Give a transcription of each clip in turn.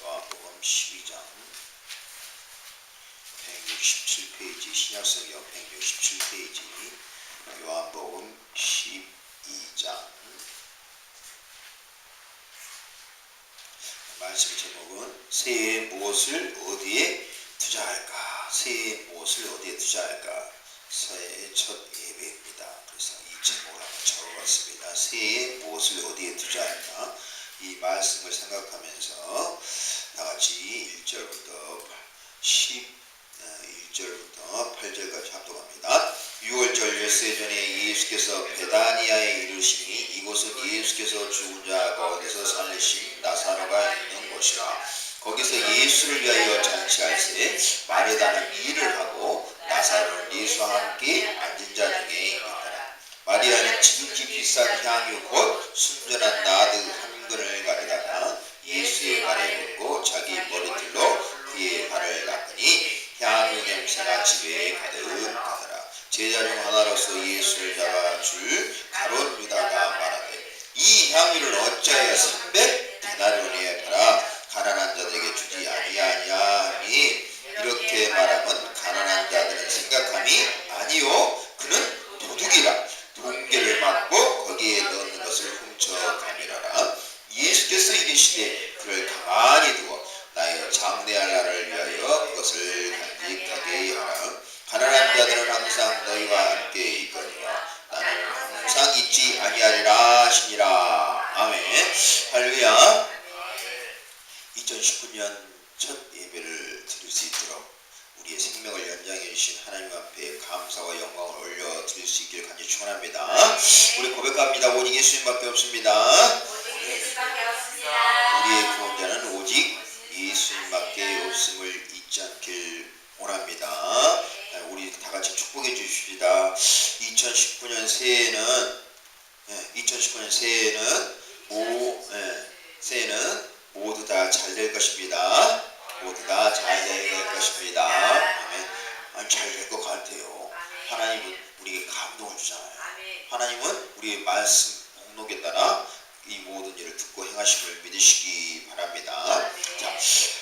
요한복음 12장 167페이지 신약성경 167페이지 요한복음 12장. 말씀 제목은 새해 무엇을 어디에 투자할까? 새해 무엇을 어디에 투자할까? 새해 첫 예배입니다. 그래서 이 제목을 한번 적어봤습니다. 새해 무엇을 어디에 투자할까 이 말씀을 생각하면서 다 같이 1절부터 11절부터 8절까지 합독합니다. 6월절 열세 전에 예수께서 베다니아에 이르시니 이곳은 예수께서 죽은 자 가운데서 살리신 나사로가 있는 곳이라 거기서 예수를 위하여 잔치할세 마르다는 일을 하고 나사로는 예수와 함께 앉은 자 중에 있더라 마리아는 지극히 비싼 향유 곧 순전한 나드 예수의 발에 붓고 자기 머리털로 그의 발을 닦으니 향유 냄새가 집에 가득하더라. 제자 중 하나로서 예수를 잡아 있기를 간절히 축원합니다. 우리 고백합니다. 오직 예수님밖에 없습니다. 우리의 구원자는 오직 예수님밖에 없음을 잊지 않길 원합니다. 아, 우리 다 같이 축복해 주십시다. 2019년 새해에는 2019년 새해에는 모 예, 새해는 모두 다 잘 될 것입니다. 모두 다 잘 될 것입니다. 아니 잘될 것 같아요. 하나님은 우리에게 감동을 주잖아요. 하나님은 우리의 말씀 목록에 따라 이 모든 일을 듣고 행하심을 믿으시기 바랍니다. 자,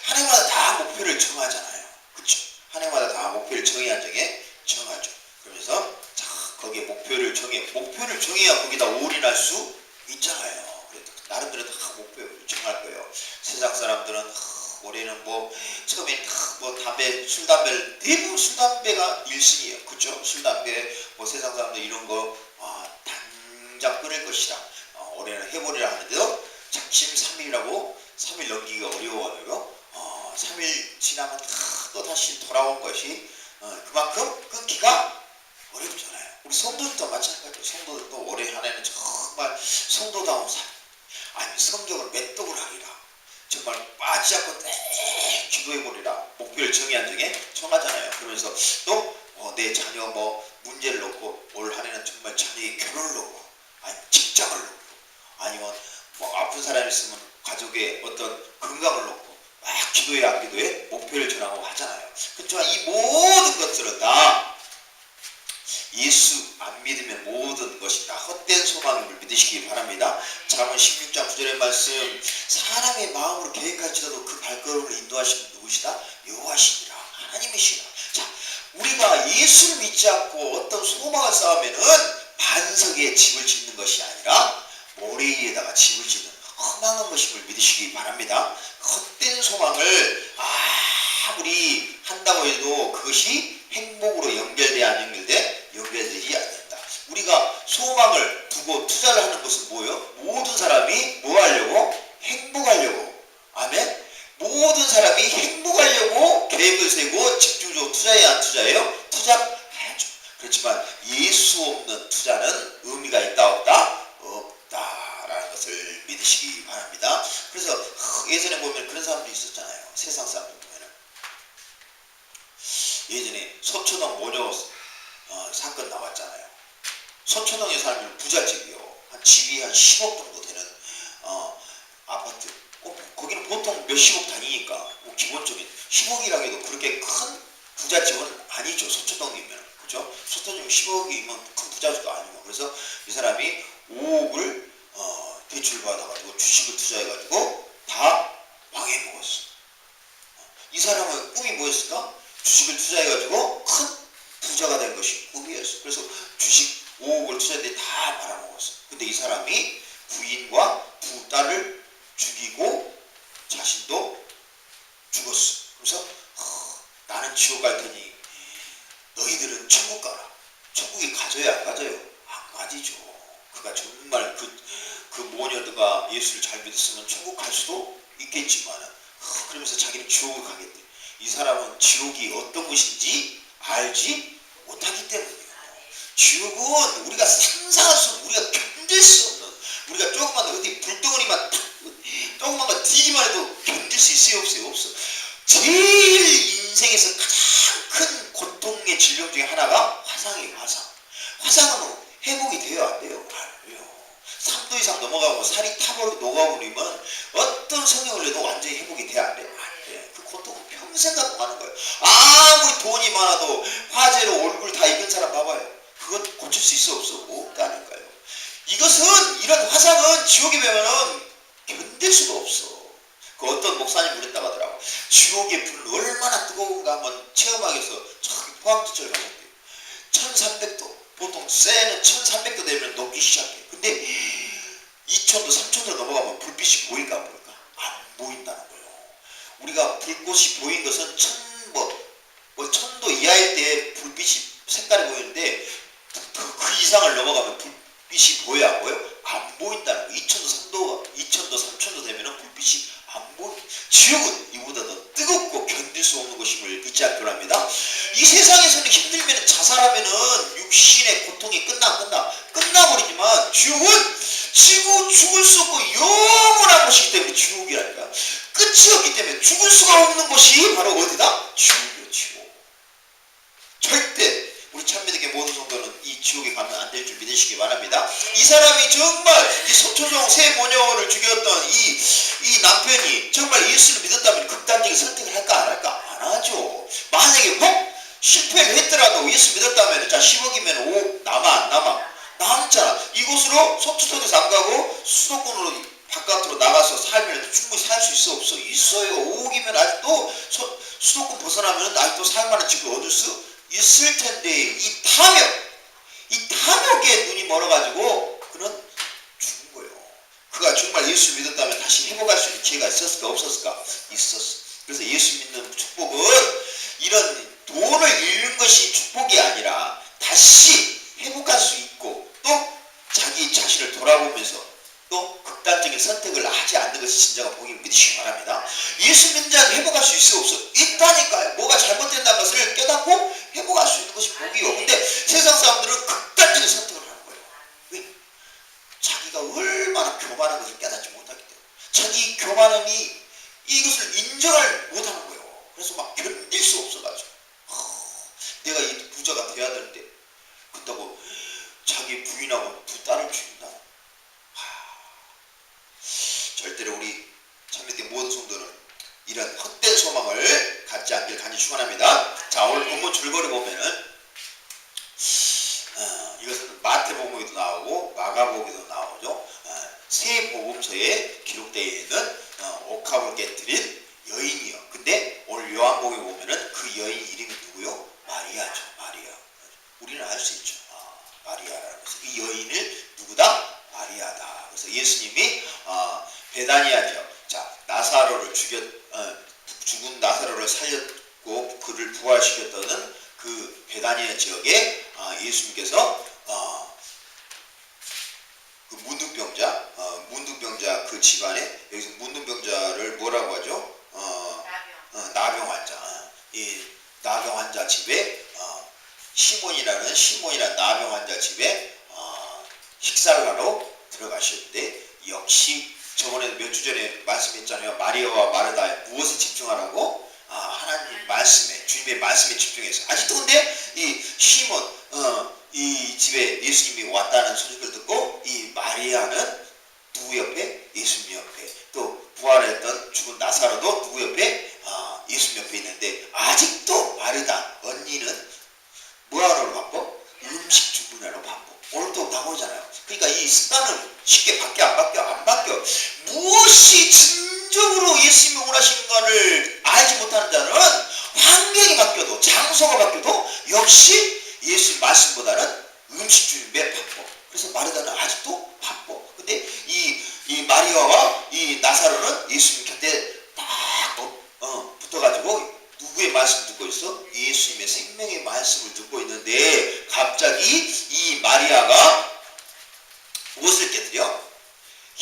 한 해마다 다 목표를 정하잖아요. 그렇죠? 한 해마다 다 목표를 정해야 정해 정하죠. 그러면서 자 거기에 목표를 정해 목표를 정해야 거기다 올인할 수 있잖아요. 그래도 나름대로 다 목표를 정할 거예요. 세상 사람들은 하, 올해는 뭐 처음에 뭐 담배 술 담배를 대부분 술 담배가 일순이에요. 그렇죠? 술 담배 뭐 세상 사람들 이런 거 아, 당장 끊을 것이다. 어, 올해는 해보리라 하는데도 작심 3일이라고 3일 넘기기가 어려워요. 어, 3일 지나면 다또 다시 돌아온 것이 어, 그만큼 끊기가 어렵잖아요. 우리 성도들도 마찬가지로 성도들도 올해 한 해는 정말 성도다운 삶 아니 성경을 맷독을 하리라 정말 빠지지 않고 내 기도해보리라 목표를 정의한 중에 정하잖아요. 그러면서 또내 자녀 뭐 문제를 놓고 올 한 해는 정말 자녀의 결혼을 놓고 아니 직장을 놓고 아니면 뭐 아픈 사람이 있으면 가족의 어떤 건강을 놓고 막 기도해 안 기도해 목표를 정하고 하잖아요. 그렇지만 이 모든 것들은 다 예수 안 믿으면 모든 것이 다 헛된 소망임을 믿으시기 바랍니다. 잠언 16장 9절의 말씀 사람의 마음으로 계획할지라도 그 발걸음을 인도하시는 누구시다? 여호와시니라 하나님이시라. 자 우리가 예수를 믿지 않고 어떤 소망을 쌓으면은 반석에 집을 짓는 것이 아니라 모래 위에다가 집을 짓는 허망한 것임을 믿으시기 바랍니다. 헛된 소망을 아무리 한다고 해도 그것이 행복으로 연결돼 안 연결돼. 우리가 소망을 두고 투자를 하는 것은 뭐예요? 모든 사람이 뭐 하려고? 행복하려고. 아멘. 모든 사람이 행복하려고 계획을 세고 집중적으로 투자해야 안 투자해요? 투자해야죠. 그렇지만 예수 없는 투자는 의미가 있다 없다? 없다라는 것을 믿으시기 바랍니다. 그래서 예전에 보면 그런 사람도 있었잖아요. 세상 사람들 보면은 예전에 서초동 모녀 어, 사건 나왔잖아요. 서초동에 살면 부잣집이요. 한 집이 한 10억 정도 되는 어, 아파트. 어, 거기는 보통 몇십억 단위니까 뭐 기본적인 10억이라고 해도 그렇게 큰 부잣집은 아니죠. 서초동이면 그죠? 서초동 10억이면 큰 부잣집도 아니고 그래서 이 사람이 5억을 어, 대출 받아가지고 주식을 투자해가지고 다 망해. 망해 먹었어. 이 사람의 꿈이 뭐였을까? 주식을 투자해가지고 큰 부자가 된 것이 꿈이었어. 그래서 주식 5억을 투자했는데 다 말아먹었어. 근데 이 사람이 부인과 두 딸을 죽이고 자신도 죽었어. 그래서 어, 나는 지옥 갈 테니 너희들은 천국 가라. 천국에 가져야 안 가져요? 안 가지죠. 그가 정말 그, 그 모녀가 예수를 잘 믿었으면 천국 갈 수도 있겠지만 어, 그러면서 자기는 지옥을 가겠대. 이 사람은 지옥이 어떤 곳인지 알지 못하기 때문이에요. 지옥은 우리가 상상할 수 없는, 우리가 견딜 수 없는, 우리가 조금만 어디 불덩어리만 탁, 조금만 더 뒤기만 해도 견딜 수 있어요, 없어요, 없어. 제일 인생에서 가장 큰 고통의 질병 중에 하나가 화상이에요, 화상. 화상은 회복이 돼요, 안 돼요? 안 돼요. 3도 이상 넘어가고 살이 타버리고 녹아버리면 어떤 성형을 해도 완전히 회복이 돼야 안 돼요? 안 돼. 그 고통은 평생 갖고 가는 거예요. 아무리 돈이 많아도 화재로 얼굴 다 익은 사람 봐봐요. 그건 고칠 수 있어 없어? 없다니까요. 이것은 이런 화상은 지옥에 가면은 견딜 수가 없어. 그 어떤 목사님 그랬다고 하더라고. 지옥의 불은 얼마나 뜨거운가 한번 체험하기 위해서 저기 포항지철 가셨대요. 1300도. 보통 쇠는 1300도 되면 녹기 시작해. 근데 2000도, 3000도 넘어가면 불빛이 보일까 안 보일까? 안 보인다는 거예요. 우리가 불꽃이 보인 것은 천, 뭐, 뭐 천도 이하일 때 불빛이 색깔이 보이는데 이상을 넘어가면 불빛이 보여 안 보인다는 거. 2000도, 3도, 2000도, 3000도 되면은 불빛이 안 보여. 지옥은 이보다 더 뜨겁고 견딜 수 없는 것임을 잊지 않기 바랍니다. 이 세상에서는 힘들면 자살하면은 육신의 고통이 끝나 끝나 끝나버리지만 지옥은 지구 죽을 수 없고 영원한 것이기 때문에 지옥이라니까 끝이 없기 때문에 죽을 수가 없는 곳이 바로 어디다? 지옥. 절대 우리 참미덕의 모든 성도는 이 지옥에 가면 믿으시기 바랍니다. 이 사람이 정말 이 소초종 세 모녀를 죽였던 이, 이 남편이 정말 예수를 믿었다면 극단적인 선택을 할까 안 할까? 안 하죠. 만약에 혹 실패를 했더라도 예수 믿었다면 자 10억이면 5억 남아 안 남아? 남잖아. 이곳으로 소초종에서 안 가고 수도권으로 바깥으로 나가서 살면 충분히 살 수 있어 없어? 있어요. 5억이면 아직도 소- 수도권 벗어나면 아직도 살만한 집을 얻을 수 있을 텐데 이 탐욕 이 탐욕에 눈이 멀어가지고 그는 죽은 거예요. 그가 정말 예수 믿었다면 다시 회복할 수 있는 기회가 있었을까 없었을까? 있었어. 그래서 예수 믿는 축복은 이런 돈을 잃는 것이 축복이 아니라 다시 회복할 수 있고 또 자기 자신을 돌아보면서 또 극단적인 선택을 하지 않는 것이 진정한 복임을 믿으시기 바랍니다. 예수 믿는 자는 회복할 수 있어 없어? 있다니까요. 뭐가 잘못된다는 것을 깨닫고 회복할 수 있는 것이 복이요. 근데 세상 사람들은 극단적인 선택을 하는 거예요. 왜? 자기가 얼마나 교만한 것을 깨닫지 못하기 때문에 자기 교만함이 이것을 인정을 못하는 거예요. 그래서 막 견딜 수 없어가지고 하, 내가 이 부자가 돼야 되는데 그렇다고 자기 부인하고 두 딸을 죽인다. 절대로 우리 참믿게 모든 성도는 이런 헛된 소망을 갖지 않길 간절히 축원합니다. 자 오늘 본문 줄거리 보면은 어, 이것은 마태복음에도 나오고 마가복음에도 나오죠. 어, 세 복음서에 기록되어 있는 어, 옥합을 깨뜨린 여인이요. 근데 오늘 요한복음에 보면은 그 여인 이름이 누구요? 마리아죠. 마리아. 우리는 알 수 있죠. 아, 마리아라는 것은 이 여인을 누구다? 마리아다. 그래서 예수님이 어, 베다니아죠. 자 나사로를 죽였 어, 죽은 나사로를 살렸고 그를 부활시켰다는 그 베다니아 지역에 아, 예수님께서 어, 그 문둥병자, 어, 문둥병자 그 집안에 여기서 문둥병자를 뭐라고 하죠? 어, 어, 나병 환자. 어, 이 나병 환자 집에 어, 시몬이라는 시몬이라는 나병 환자 집에 어, 식사를 하러 들어가셨는데 역시 저번에 몇 주 전에 말씀 했잖아요. 마리아와 마르다에 무엇에 집중하라고? 아, 하나님 말씀에 주님의 말씀에 집중해서 아직도 근데 이 시몬 어, 이 집에 예수님이 왔다는 소식을 듣고 이 마리아는 누구 옆에? 예수님 옆에 또 부활했던 죽은 나사로도 누구 옆에? 아, 예수님 옆에 있는데 아직도 마르다 언니는 뭐하러 바빠? 음식 주문하러 바빠 오늘도 나오잖아요 그러니까 이 습관은 쉽게 바뀌어 안 바뀌어 안 바뀌어 무엇이 영적으로 예수님이 원하시는가를 알지 못하는 자는 환경이 바뀌어도 장소가 바뀌어도 역시 예수님 말씀보다는 음식 준비에 바빠. 그래서 마르다는 아직도 바빠. 근데 이, 이 마리아와 이 나사로는 예수님 곁에 딱 어, 어, 붙어가지고 누구의 말씀 듣고 있어? 예수님의 생명의 말씀을 듣고 있는데 갑자기 이 마리아가 무엇을 깨뜨려?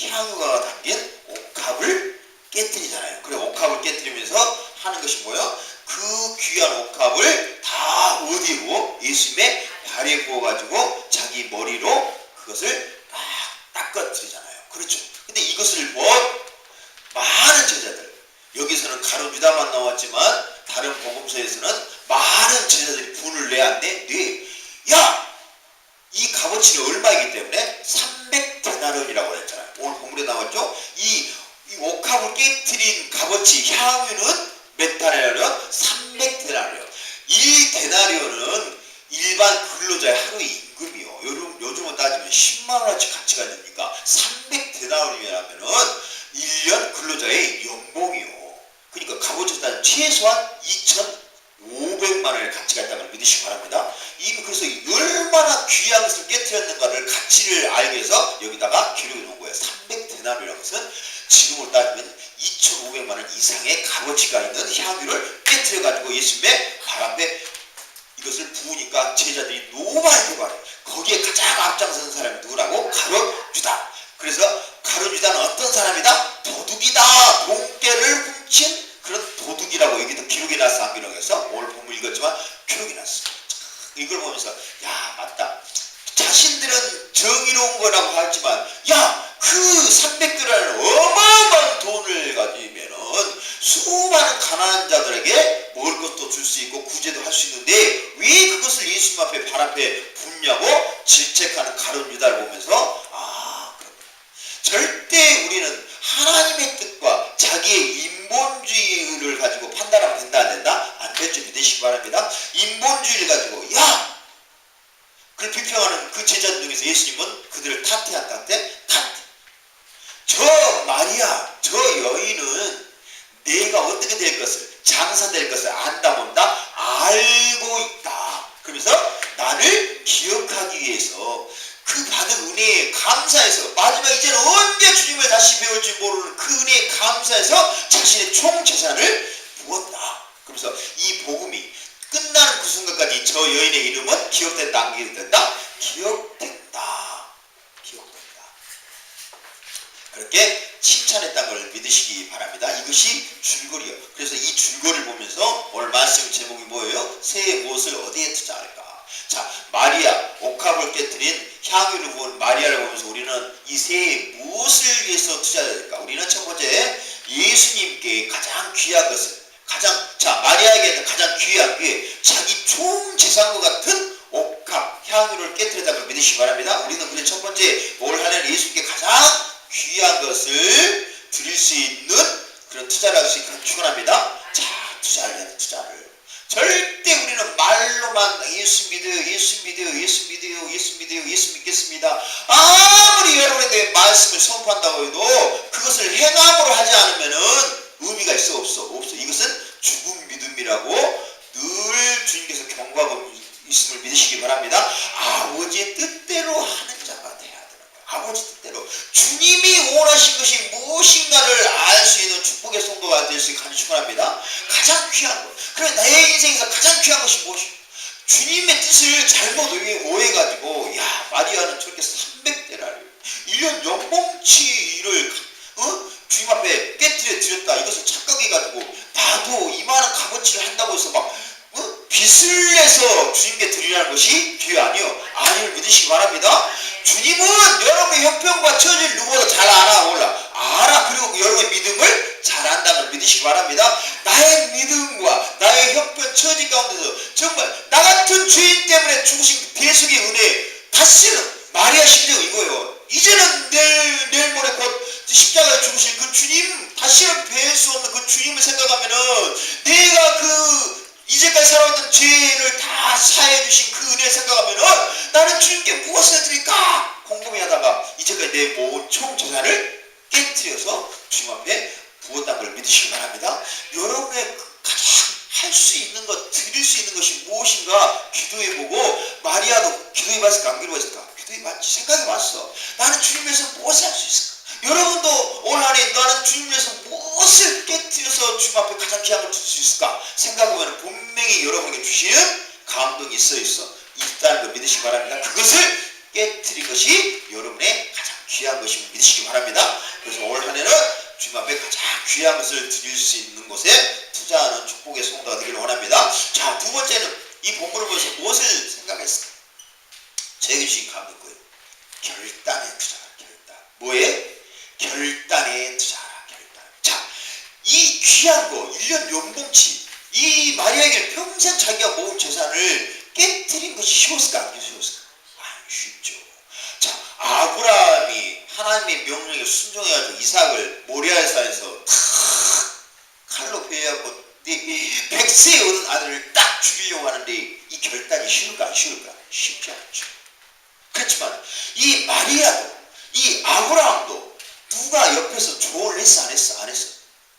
향유가 담긴 옥합을 깨뜨리잖아요. 그래 옥합을 깨뜨리면서 하는 것이 뭐예요? 그 귀한 옥합을 다 어디로 예수님의 발에 부어가지고 자기 머리로 그것을 딱 닦아뜨리잖아요. 그렇죠. 근데 이것을 뭐 많은 제자들 여기서는 가룟 유다만 나왔지만 다른 복음서에서는 많은 제자들이 분을 내야 한대. 네. 야! 이 값어치가 얼마이기 때문에 300데나리온이라고 했잖아요. 오늘 본문에 나왔죠? 이, 이 옥합을 깨뜨린 값어치 향유는 몇 데나리온? 300데나리온. 1데나리온은 일반 근로자의 하루 임금이요. 요즘, 요즘은 따지면 10만 원어치 가치가 있으니까 300데나리온이라면은 1년 근로자의 연봉이요. 그러니까 값어치 따지면 최소한 2,500만 원의 가치가 있다는 걸 믿으시기 바랍니다. 이미 그래서 얼마나 귀한 것을 깨뜨렸는가를 가치를 알기 위해서 여기다가 기록해 놓은 거예요. 300데나리라는 것은 지금으로 따지면 2,500만 원 이상의 값어치가 있는 향유를 깨뜨려 가지고 예수님의 발 앞에 이것을 부으니까 제자들이 노발대발해 거기에 가장 앞장선 사람이 누구라고? 가룟 유다. 그래서 가룟 유다는 어떤 사람이다? 도둑이다. 돈깨를 훔친 그런 도둑이라고 여기도 기록이 났어 안 기록해서 오늘 본문 읽었지만 기록이 났어. 이걸 보면서 야 맞다. 자신들은 정의로운 거라고 하지만 야 그 300드라는 어마어마한 돈을 가지면은 수많은 가난한 자들에게 먹을 것도 줄 수 있고 구제도 할 수 있는데 왜 그것을 예수님 앞에 발 앞에 붓냐고 질책하는 가룟 유다를 보면서 아 그렇구나. 절대 우리는 하나님의 뜻과 자기의 인본주의를 가지고 판단하면 된다 안 된다 안 될 줄 믿으시기 바랍니다. 인본주의를 가지고 야 그를 비평하는 그 제자들 중에서 예수님은 그들을 탓해한 탓해 탓. 저 마리아 저 여인은 내가 어떻게 될 것을 장사될 것을 안다 본다 알고 있다. 그러면서 나를 기억하기 위해서 그 받은 은혜에 감사해서 마지막 이제는 언제 주님을 다시 배울지 모르는 그 은혜에 감사해서 자신의 총 재산을 부었다. 그러면서 이 복음이 끝나는 그 순간까지 저 여인의 이름은 기억된다 안 기억된다? 기억된다. 기억된다. 그렇게 칭찬했다는 걸 믿으시기 바랍니다. 이것이 줄거리요. 그래서 이 줄거리를 보면서 오늘 말씀 제목이 뭐예요? 새의 무엇을 어디에 투자할까? 자, 마리아, 옥합을 향유를 부은 마리아를 보면서 우리는 이 새의 무엇을 위해서 투자해야 될까? 우리는 첫 번째 예수님께 가장 귀한 것을 가장 자 마리아에게는 가장 귀한 게 자기 총 재산과 같은 옥합 향유를 깨뜨렸다는 걸 믿으시기 바랍니다. 우리는 그래 첫 번째 올 한해 예수님께 가장 귀한 것을 드릴 수 있는 그런 있도록 축원합니다. 자 투자를 해야 돼 투자를 절대 우리는 말로만 예수 믿어요 예수 믿어요 예수 믿어요 예수 믿어요 예수 믿겠습니다. 아무리 여러분에 대해 말씀을 선포한다고 해도 그것을 행함으로 하지 않으면은 의미가 있어 없어 없어. 이것은 죽음 믿음이라고 늘 주님께서 경고하고 있음을 믿으시기 바랍니다. 아버지의 뜻대로 하는 아버지 뜻대로 주님이 원하신 것이 무엇인가를 알 수 있는 축복의 성도가 될수 간절히 축원합니다. 가장 귀한 것. 그래 나의 인생에서 가장 귀한 것이 무엇이야 주님의 뜻을 잘못 오해- 오해가지고 야 마리아는 저렇게 300대라를 1년 연봉치를 어? 주님 앞에 깨뜨려 드렸다 이것을 착각해가지고 나도 이만한 값어치를 한다고 해서 막 어? 빚을 내서 주님께 드리라는 것이 기회 아니요 아니를 믿으시기 바랍니다 주님은 여러분의 형편과 처지를 누구보다 잘 알아 몰라 알아 그리고 여러분의 믿음을 잘 안다는 걸 믿으시기 바랍니다 나의 믿음과 나의 형편 처지 가운데서 정말 나 같은 죄인 때문에 죽으신 그 대속의 은혜 다시는 마리아 심정 이거예요 이제는 내일 내일 모레 곧 십자가에 죽으실 그 주님 다시는 뵐 수 없는 그 주님을 생각하면은 내가 그 이제까지 살아왔던 죄를 다 사해 주신 그 은혜 생각하면은 나는 주님께 무엇을 해드릴까 궁금해하다가 이제까지 내 모은 총 재산을 깨뜨려서 주님 앞에 부었다는 걸 믿으시기 바랍니다. 여러분의 그 가장 할 수 있는 것, 드릴 수 있는 것이 무엇인가 기도해보고 마리아도 기도해봤을까 안 기도해봤을까? 기도해봤지 생각해봤어. 나는 주님에서 무엇을 할 수 있을까? 여러분도 올 한해 나는 주님에서 무엇을 깨뜨려서 주님 앞에 가장 걸줄수 있을까? 생각해보면 분명히 여러분에게 주시는 감동이 있어 있어. 있다는 걸 믿으시기 바랍니다. 그것을 깨뜨린 것이 여러분의 가장 귀한 것임을 믿으시기 바랍니다. 그래서 올 한해는 주님 앞에 가장 귀한 것을 드릴 수 있는 곳에 투자하는 축복의 성도가 되기를 원합니다. 자, 두 번째는 이 본문을 보면서 무엇을 생각했을까? 저에게 주신 감동 거예요. 결단에 투자하라, 결단. 뭐에? 결단에 투자하라, 결단. 자, 이 귀한 거, 1년 연봉치, 이 마리아에게 평생 자기가 모은 재산을 깨뜨린 것이 쉬웠을까, 안 쉬웠을까? 안 쉽죠. 자, 아브라함이 하나님의 명령에 순종해가지고 이삭을 모리아산에서 탁 칼로 베어갖고 네 백세에 얻은 아들을 딱 죽이려고 하는데 이 결단이 쉬울까 안 쉬울까? 쉽지 않죠. 그렇지만 이 마리아도 이 아브라함도 누가 옆에서 조언을 했어 안 했어 안 했어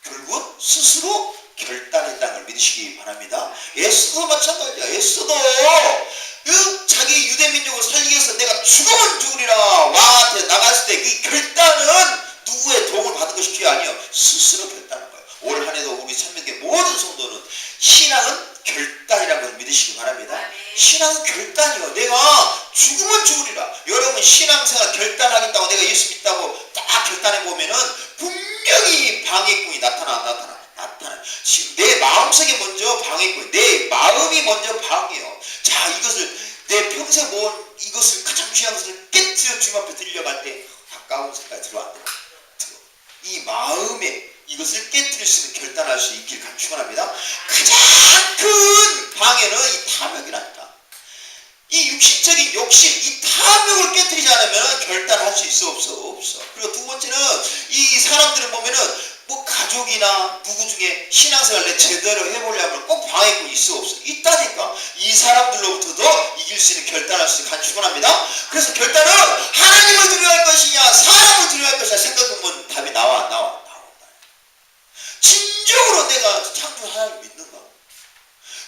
결국 스스로 결단했다는 걸 믿으시기 바랍니다. 에스도 마찬가지야. 에스도 그 자기 유대 민족을 살리기 위해서 내가 죽으면 죽으리라 왕한테 나갔을 때그 결단은 누구의 도움을 받은 것이 아니요 스스로 결단한 거예요. 올 한해도 우리 참여계 모든 성도는 신앙은 결단이라는 걸 믿으시기 바랍니다. 신앙은 결단이요. 내가 죽으면 죽으리라. 여러분 신앙생활 결단하겠다고 내가 예수 믿다고 딱 결단해 보면은 분명히 방해꾼이 나타나 안 나타나 나타나. 지금 내 마음속에 먼저 방해꾼, 내 마음이 먼저 방해요. 자 이것을 내 평생 모은 이것을 가장 귀한 것을 깨뜨려 주님 앞에 들려갈 때 가까운 생각이 들어 안 들어? 들어. 이 마음에 이것을 깨뜨릴 수 있는 결단할 수 있길 간 축원합니다. 가장 큰 방해는 이 탐욕이라니까. 이 육신적인 욕심, 이 탐욕을 깨뜨리지 않으면 결단할 수 있어 없어 없어. 그리고 두 번째는 이 사람들을 보면은 뭐 가족이나 누구 중에 신앙생활 내 제대로 해보려면 꼭 방해꾼이 있어 없어 있다니까 이 사람들로부터도 이길 수 있는 결단할 수 있는 간 축원합니다. 그래서 결단은 하나님을 두려워할 것이냐 사람을 두려워할 것이냐 생각해보면 답이 나와 안 나와. 진정으로 내가 창조 하나님 믿는가?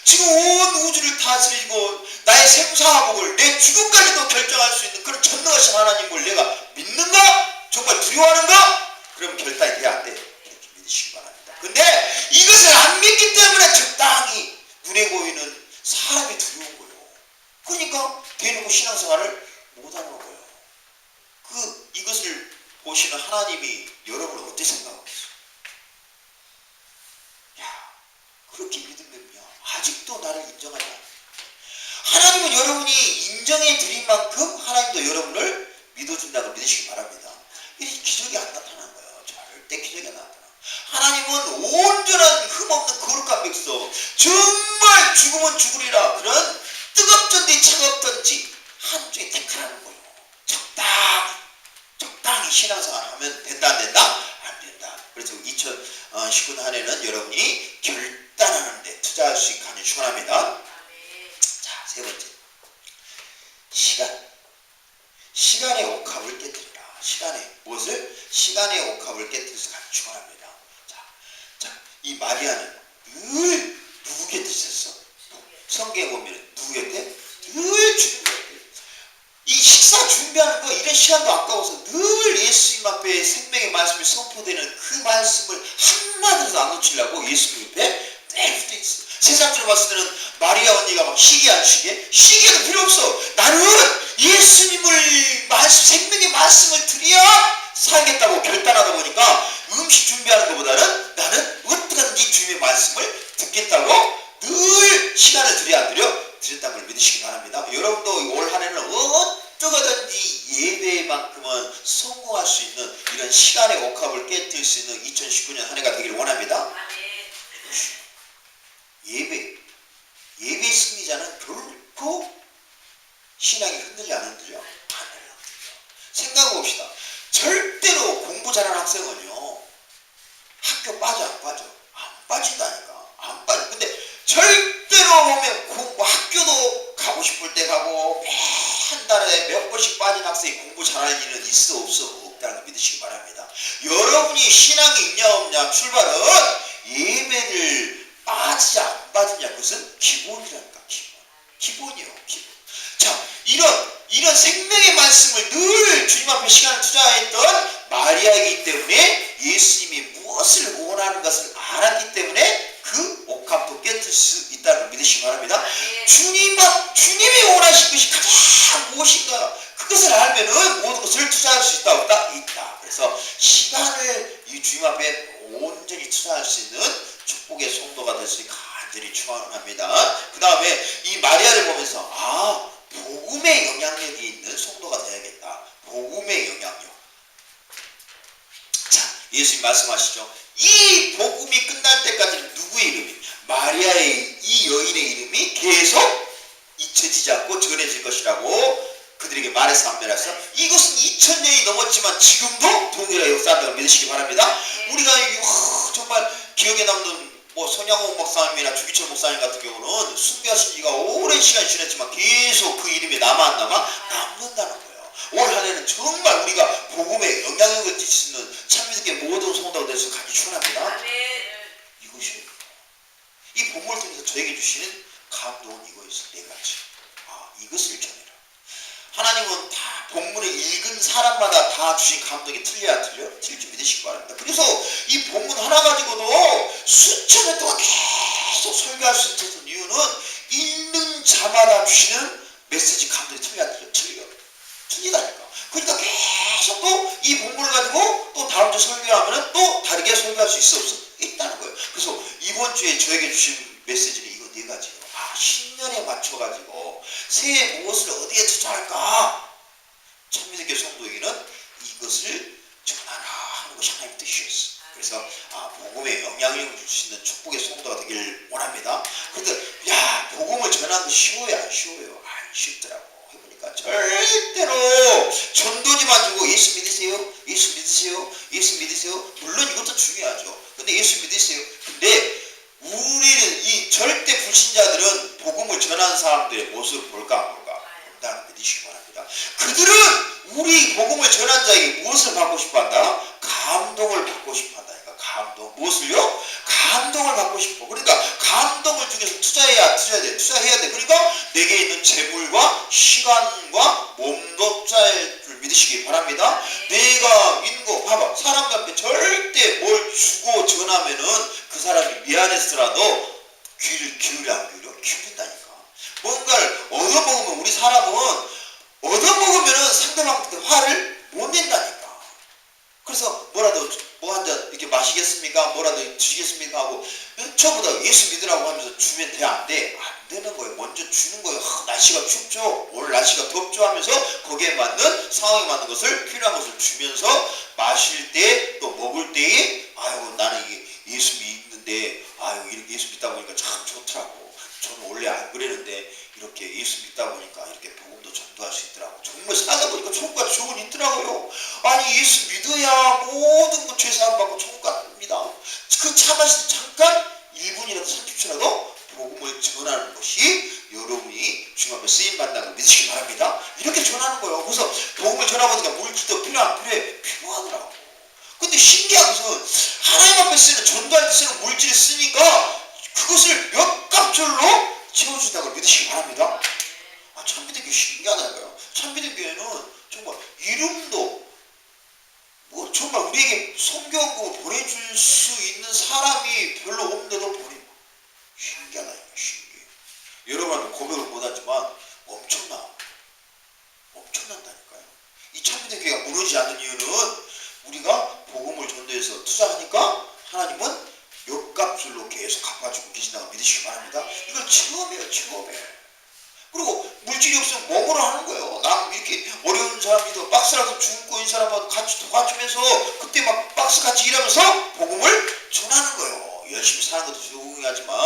지금 온 우주를 다스리고 나의 생사화복을 내 죽음까지도 결정할 수 있는 그런 전능하신 하나님을 내가 믿는가? 정말 두려워하는가? 그럼 결단이 돼야 안 돼. 믿으시기 바랍니다. 근데 이것을 안 믿기 때문에 적당히 눈에 보이는 사람이 두려운 거예요. 그러니까 대놓고 신앙생활을 못하는 거예요. 그 이것을 보시는 하나님이 여러분을 어떻게 생각하겠어요? 야, 그렇게 믿으면요. 아직도 나를 인정하지 않아요. 하나님은 여러분이 인정해 드린 만큼 하나님도 여러분을 믿어준다고 믿으시기 바랍니다. 이 기적이 안 나타난 거예요. 절대 기적이 안 나타나. 하나님은 온전한 흠없는 거룩한 백성, 정말 죽으면 죽으리라 그런 뜨겁든지 차갑든지 한쪽에 택하라는 거예요. 적당히, 적당히 신앙생활 하면 된다 안 된다? 안 된다. 그래서 2019년 한 해는 여러분이 결단하는 데 투자할 수 있게 하는 축원합니다. 자, 세 번째. 시간. 시간의 옥합을 깨뜨리라. 시간의 무엇을? 시간의 옥합을 깨뜨려서 가는 축원합니다. 마리아는 늘 누구 곁에 있었어? 성경에 보면 누구 곁에? 늘 주님 곁에. 이 식사 준비하는 거 이런 시간도 아까워서 늘 예수님 앞에 생명의 말씀이 선포되는 그 말씀을 한마디도 안 놓치려고 예수님 옆에 늘 붙어 있어. 세상적으로 봤을 때는 마리아 언니가 막안 시계? 시계도 필요 없어. 나는 예수님을 말씀, 생명의 말씀을 드려야 살겠다고 결단하다 보니까 음식 준비하는 것보다는 나는 어떻게든지 주님의 말씀을 듣겠다고 늘 시간을 들여 안 들여 드렸다는 걸 믿으시기 바랍니다. 여러분도 올 한 해는 어떻게든지 예배만큼은 성공할 수 있는 이런 시간의 옥합을 깨뜨릴 수 있는 2019년 한 해가 되기를 원합니다. 예배, 예배 승리자는 결코 신앙이 흔들려 안 흔들려? 안 흔들려. 생각해 봅시다. 절대로 공부 잘하는 학생은요, 학교 빠져, 안 빠져? 안 빠진다니까. 안 빠져. 근데 절대로 보면 공부, 학교도 가고 싶을 때 가고, 매한 달에 몇 번씩 빠진 학생이 공부 잘하는 일은 있어, 없어? 없죠. 있다는 걸 믿으시기 바랍니다. 여러분이 신앙이 있냐 없냐 출발은 예배를 빠지자 안 빠지냐 그것은 기본이라니까 기본. 기본이요 기본. 자 이런 이런 생명의 말씀을 늘 주님 앞에 시간을 투자했던 마리아이기 때문에 예수님이 무엇을 원하는 것을 알았기 때문에 그 옥합도 깨뜨릴 수 있다는 걸 믿으시기 바랍니다. 주님 앞 주님이 원하신 것이 가장 무엇인가 그것을 알면은 모든 것을 투자할 수 있다 없다 있다. 그래서 시간을 이 주님 앞에 온전히 투자할 수 있는 축복의 성도가 될 수 있게 간절히 축원합니다. 그 다음에 이 마리아를 보면서 아 복음의 영향력이 있는 성도가 되야겠다. 복음의 영향력. 자, 예수님 말씀하시죠. 이 복음이 끝날 때까지는 누구의 이름이? 마리아의 이 여인의 이름이 계속 잊혀지지 않고 전해질 것이라고 그들에게 말해서 안면해서 이것은 2000년이 넘었지만 지금도 동일한 역사한다고 믿으시기 바랍니다. 우리가 정말 기억에 남는 뭐 손양호 목사님이나 주기철 목사님 같은 경우는 순교하신 지가 오랜 시간이 지났지만 계속 그 이름이 남아 안 남아 남는다는 거예요. 올 한해는 정말 우리가 복음에 영향력을 있는 참미들께 모든 성도가 될수 간절히 축원합니다. 이것이 이 본문을 통해서 저에게 주시는 감동은 이거였어 네 가지. 아 이것을 전해라. 하나님은 다 본문을 읽은 사람마다 다 주신 감동이 틀려야 틀려? 틀릴 줄 믿으시기 바랍니다. 그래서 이 본문 하나 가지고도 수천 년 동안 계속 설교할 수 있었던 이유는 읽는 자마다 주시는 메시지 감동이 틀려야 틀려? 틀려. 틀리다니까. 그러니까 계속 또 이 본문을 가지고 또 다음 주 설교하면 또 다르게 설교할 수 있어 없어? 있다는 거예요. 그래서 이번 주에 저에게 주신 메시지는 네 가지예요. 아, 신년에 맞춰 가지고 새해 무엇을 어디에 투자할까? 천민들교 성도에게는 이것을 전하라 하는 것이 하나님의 뜻이었어. 그래서 아, 복음에 영향력을 줄 수 있는 축복의 성도가 되길 원합니다. 그런데 야 복음을 전하는 거 쉬워요 안 쉬워요? 안 쉽더라고. 해보니까 절대로 전도지만 주고 예수 믿으세요? 예수 믿으세요? 예수 믿으세요? 물론 이것도 중요하죠. 근데 예수 믿으세요? 근데 우리는 이 절대 불신자들은 복음을 전하는 사람들의 모습을 볼까 안 볼까? 본다는 거 믿으시기 바랍니다. 그들은 우리 복음을 전한 자에게 무엇을 받고 싶어 한다? 감동을 받고 싶어 한다니까. 감동. 무엇을요? 감동을 받고 싶어. 그러니까 감동을 중에서 투자해야, 투자해야 돼. 투자해야 돼. 그러니까 내게 있는 재물과 시간과 몸도 투자할 줄 믿으시기 바랍니다. 내가 믿는 거 봐봐. 사람들한테 절 사람이도 박스라도 줍고 있는 사람하고 같이 도와주면서 그때 막 박스 같이 일하면서 복음을 전하는 거예요. 열심히 사는 것도 중요하지만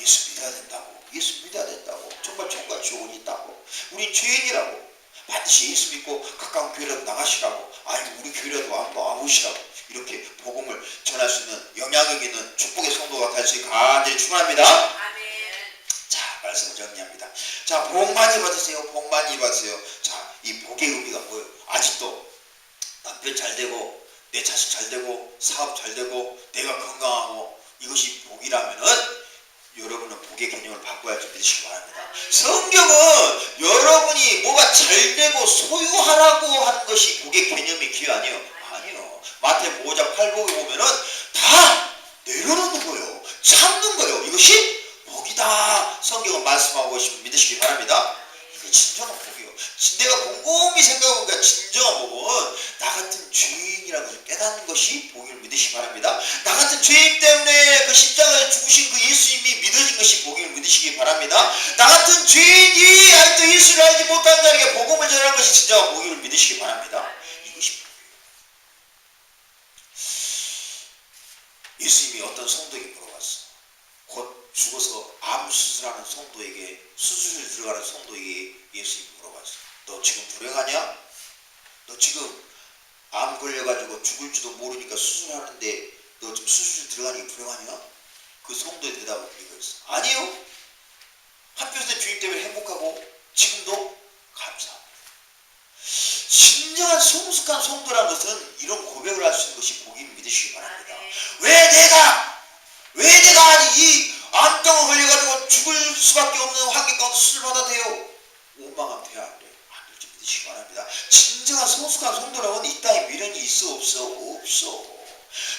예수 믿어야 된다고. 예수 믿어야 된다고. 정말 정말 좋은 있다고. 우린 죄인이라고. 반드시 예수 믿고 가까운 교회라도 나가시라고. 아니 우리 교회라도 한번 와보시라고. 이렇게 복음을 전할 수 있는 영향력 있는 축복의 성도가 될 수 있게 간절히 축원합니다. 자, 말씀을 정리합니다. 자, 복 많이 받으세요. 복 많이 받으세요. 자, 이 복의 의미가 뭐예요? 아직도 남편 잘 되고 내 자식 잘 되고 사업 잘 되고 내가 건강하고 이것이 복이라면은 여러분은 복의 개념을 바꿔야 지 믿으시기 바랍니다. 성경은 여러분이 뭐가 잘 되고 소유하라고 하는 것이 복의 개념이 기회 아니에요. 아니요. 마태 5장 8복에 보면은 다 내려놓는 거예요. 참는 거예요. 이것이 복이다. 성경은 말씀하고 계시면 믿으시기 바랍니다. 진정한 복이에요. 진- 내가 곰곰이 생각해보니까 진정한 복은 나 같은 죄인이라는 것을 깨닫는 것이 복임을 믿으시기 바랍니다. 나 같은 죄인 때문에 그 십자가에 죽으신 그 예수님이 믿어진 것이 복임을 믿으시기 바랍니다. 나 같은 죄인이 아직도 예수를 알지 못하는 자에게 복음을 전하는 것이 진정한 복임을 믿으시기 바랍니다. 이것이. 예수님이 어떤 성도에게 물어봤어. 곧 죽어서 암 수술하는 성도에게 수술을 들어가는 성도에게 예수님이 물어봤어. 너 지금 불행하냐? 너 지금 암 걸려가지고 죽을지도 모르니까 수술하는데 너 지금 수술 들어가는 게 불행하냐? 그 성도의 대답은 이거였어. 아니요. 한편에서 주님 때문에 행복하고 지금도 감사합니다. 진정한 성숙한 성도라는 것은 이런 고백을 할 수 있는 것이 복임 믿으시기 바랍니다. 왜 내가 왜 내가 이 암병을 걸려가지고 죽을 수밖에 없는 환경 가운데 수술 받아도 돼요? 원망하면 돼야 안 돼. 안 될지 믿으시기 바랍니다. 진정한 성숙한 성도라면 이 땅에 미련이 있어 없어? 없어.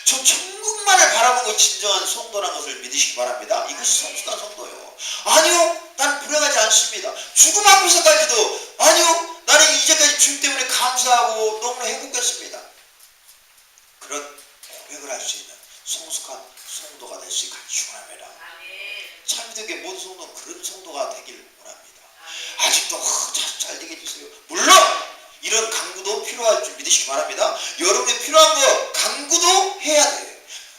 저 천국만을 바라보는 것이 진정한 성도라는 것을 믿으시기 바랍니다. 이것이 성숙한 성도예요. 아니요, 난 불행하지 않습니다. 죽음 앞에서까지도 아니요, 나는 이제까지 주님 때문에 감사하고 너무나 행복했습니다. 그런 고백을 할 수 있는 성숙한 성도가 될 수 있기를 축원합니다. 참되게 모든 성도는 그런 성도가 되기를 원합니다. 아직도 어, 잘, 잘 되게 해주세요. 물론 이런 강구도 필요할 줄 믿으시기 바랍니다. 여러분이 필요한 거 강구도 해야 돼요.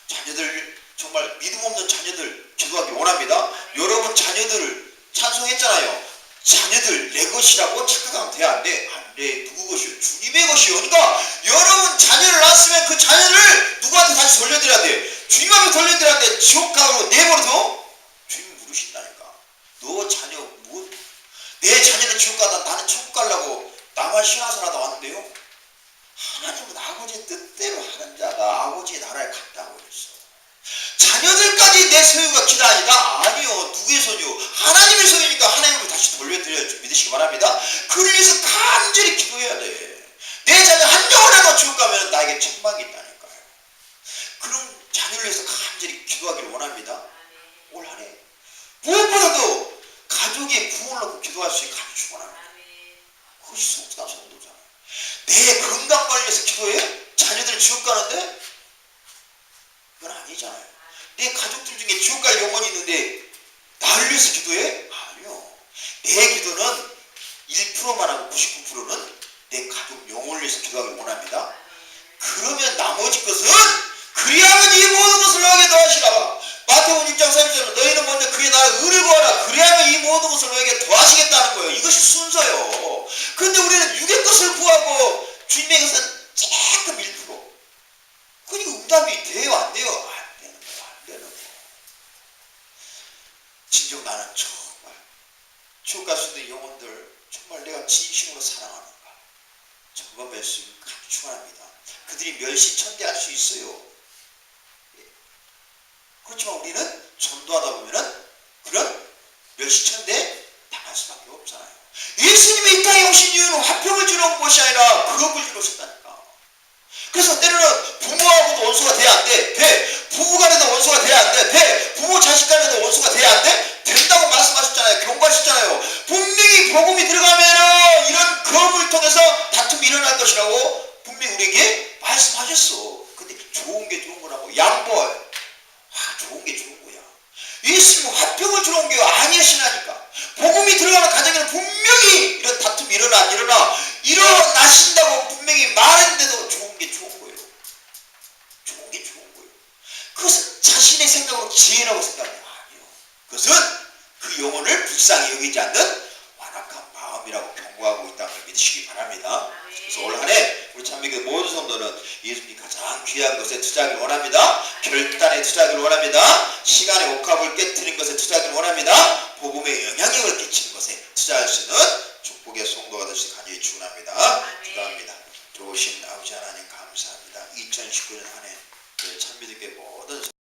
자녀들 정말 믿음 없는 자녀들 기도하기 원합니다. 여러분 자녀들을 찬송했잖아요. 자녀들 내 것이라고 착각하면 돼안 돼? 안 돼. 누구 것이요? 주님의 것이요. 그러니까 여러분 자녀를 낳았으면 그 자녀를 누구한테 다시 돌려드려야 돼? 주님 앞에 돌려드려야 돼. 지옥 가 50%는 내 가족 영혼을 위해서 기도하길 원합니다. 그러면 나머지 것은 그리하면 이 모든 것을 너에게 더하시라. 마태복음 6장 3절은 너희는 먼저 그의 나라 의를 구하라. 그리하면 이 모든 것을 너에게 더하시겠다는 거예요. 이것이 순서요. 그런데 우리는 육의 것을 구하고 주님의 것은 조금 1%. 그러니까 응답이 돼요, 안 돼요? 안 되는 거야, 안 되는 거야. 진정 나는 정말 주옥 가수들 영혼들 정말 내가 진심으로 사랑하는가 점검할 수 있는 간 축원합니다. 그들이 멸시천대할 수 있어요. 예. 그렇지만 우리는 전도하다 보면은 그런 멸시천대 당할 수밖에 없잖아요. 예수님이 이 땅에 오신 이유는 화평을 주는 것이 아니라 그것을 주러 오셨다니까. 그래서 때로는 부모하고도 원수가 돼야 안 돼. 돼. 부부 간에도 원수가 돼야 안 돼. 돼. 부모 자식 간에도 원수가 돼야 안 돼. 된다고 말씀하셨잖아요. 분명히 복음이 들어가면은 이런 검을 통해서 다툼이 일어날 것이라고 분명히 우리에게 말씀하셨어. 근데 좋은 게 좋은 거라고. 양보해. 아, 좋은 게 좋은 거야. 예수님은 화평을 온게 아니시라니까. 복음이 들어가는 가정에는 분명히 이런 다툼이 일어나 안 일어나 일어나신다고 분명히 말했는데도 좋은 게 좋은 거예요. 좋은 게 좋은 거예요. 그것은 자신의 생각으로 지혜라고 생각해요. 아니요. 그것은 그 영혼을 불쌍히 여기지 않는 완악한 마음이라고 경고하고 있다는 걸 믿으시기 바랍니다. 그래서 올 한해 우리 참미교 모든 성도는 예수님 가장 귀한 것에 투자하길 원합니다. 결단에 투자하길 원합니다. 시간의 옥합을 깨뜨린 것에 투자하길 원합니다. 복음의 영향력을 끼치는 것에 투자할 수 있는 축복의 성도가 되시 간절히 축원합니다. 기도합니다. 좋으신 아버지 하나님 감사합니다. 2019년 한해 참미들께 모든